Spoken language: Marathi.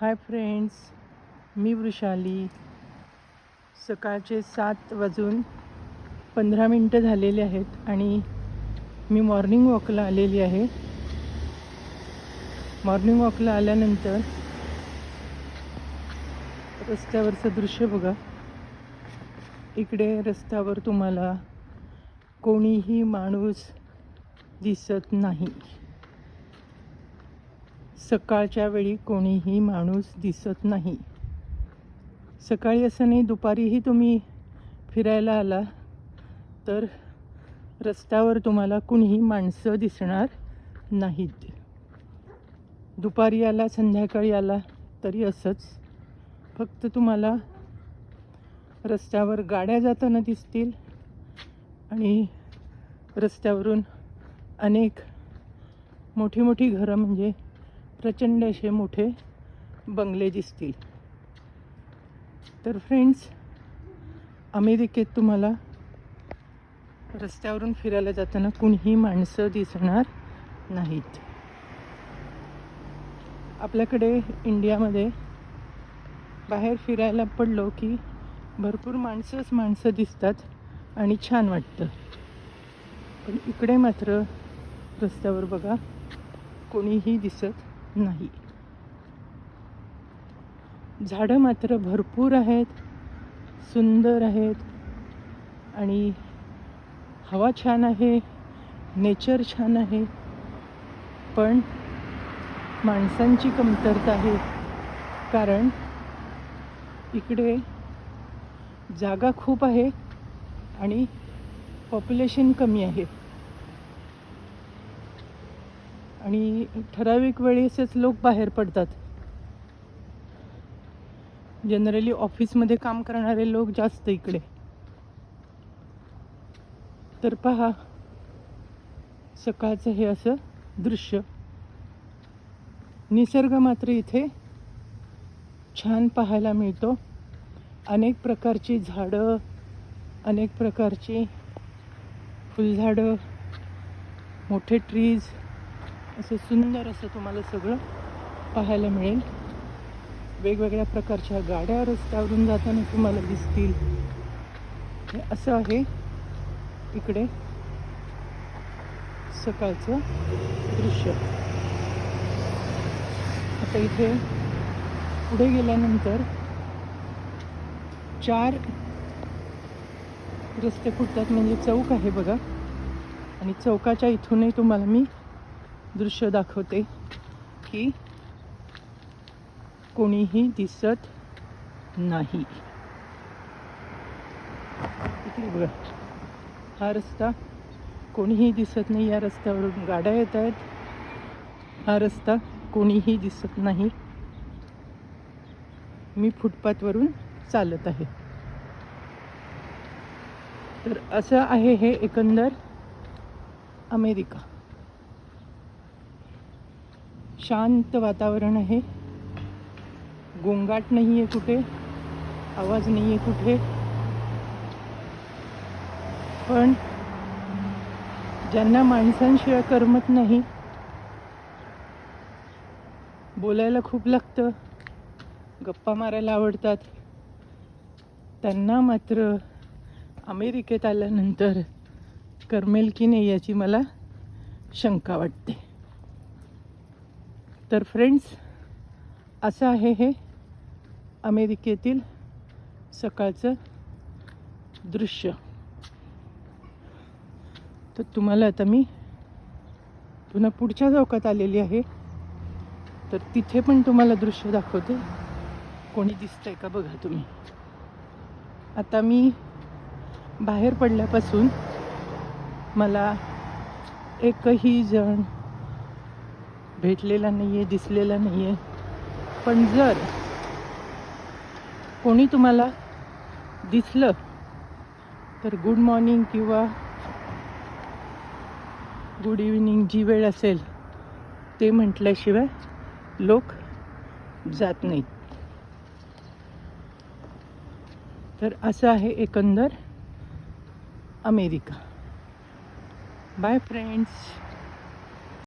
हाय फ्रेंड्स मी वृषाली. सकाळचे सात वाजून पंधरा मिनटं झालेले आहेत आणि मी मॉर्निंग वॉकला आलेली आहे. मॉर्निंग वॉकला आल्यानंतर रस्त्यावरचं दृश्य बघा. इकडे रस्त्यावर तुम्हाला कोणीही माणूस दिसत नाही. सकाळच्या वेळी कोणीही माणूस दिसत नाही. सकाळी असं नाही दुपारीही तुम्ही फिरायला आला तर रस्त्यावर तुम्हाला कुणीही माणसं दिसणार नाहीत. दुपारी आला संध्याकाळी आला तरी असंच. फक्त तुम्हाला रस्त्यावर गाड्या जाताना दिसतील आणि रस्त्यावरून अनेक मोठी मोठी घरं म्हणजे प्रचंड असे मोठे बंगले दिसतील. तर फ्रेंड्स अमेरिकेत तुम्हाला रस्त्यावरून फिरायला जाताना कुणीही माणसं दिसणार नाहीत. आपल्याकडे इंडियामध्ये बाहेर फिरायला पडलो की भरपूर माणसंच माणसं दिसतात आणि छान वाटतं. पण इकडे मात्र रस्त्यावर बघा कोणीही दिसत नाही. झाडं मात्र भरपूर आहेत सुंदर आहेत आणि हवा छान आहे नेचर छान आहे पण माणसांची कमतरता आहे. कारण इकडे जागा खूप आहे आणि पॉप्युलेशन कमी आहे. आणि ठराविक वेळेसच लोक बाहेर पडतात. जनरली ऑफिसमध्ये काम करणारे लोक जास्त इकडे. तर पहा सकाळचं हे असं दृश्य. निसर्ग मात्र इथे छान पाहायला मिळतो. अनेक प्रकारची झाडं अनेक प्रकारची फुलझाडं मोठे ट्रीज असं सुंदर असं तुम्हाला सगळं पाहायला मिळेल. वेगवेगळ्या प्रकारच्या गाड्या रस्त्यावरून जाताना तुम्हाला दिसतील. हे असं आहे. इकडे सकाळचं दृश्य. आता इथे पुढे गेल्यानंतर चार रस्ते फुटतात. म्हणजे चौक आहे बघा. आणि चौकाच्या इथूनही तुम्हाला मी दृश्य दाखवते की कोणीही दिसत नाही. इकडे बघा. हा रस्ता कोणीही दिसत नाही. या रस्त्यावरून गाड्या येत आहेत. हा रस्ता कोणीही दिसत नाही. मी फुटपाथवरून चालत आहे. तर असं आहे हे एकंदर अमेरिका. शांत वातावरण आहे. गोंगाट नाही आहे कुठे? आवाज नाही आहे कुठे? पण ज्यांना माणसांशिवाय करमत नाही बोलायला खूप लागतं. गप्पा मारायला आवडतात. त्यांना मात्र अमेरिकेत आल्यानंतर करमेल की नाही याची मला शंका वाटते. तर फ्रेंड्स असं आहे हे अमेरिकेतील सकाळचं दृश्य. तर तुम्हाला आता मी पुन्हा पुढच्या चौकात आलेली आहे. तर तिथे पण तुम्हाला दृश्य दाखवते. कोणी दिसतंय का बघा तुम्ही. आता मी बाहेर पडल्यापासून मला एकही जण भेटलेला नाही आहे दिसलेला नाही आहे पण जर कोणी तुम्हाला दिसलं तर गुड मॉर्निंग किंवा गुड इव्हिनिंग जी वेळ असेल ते म्हटल्याशिवाय लोक जात नाहीत. तर असं आहे एकंदर अमेरिका. Bye friends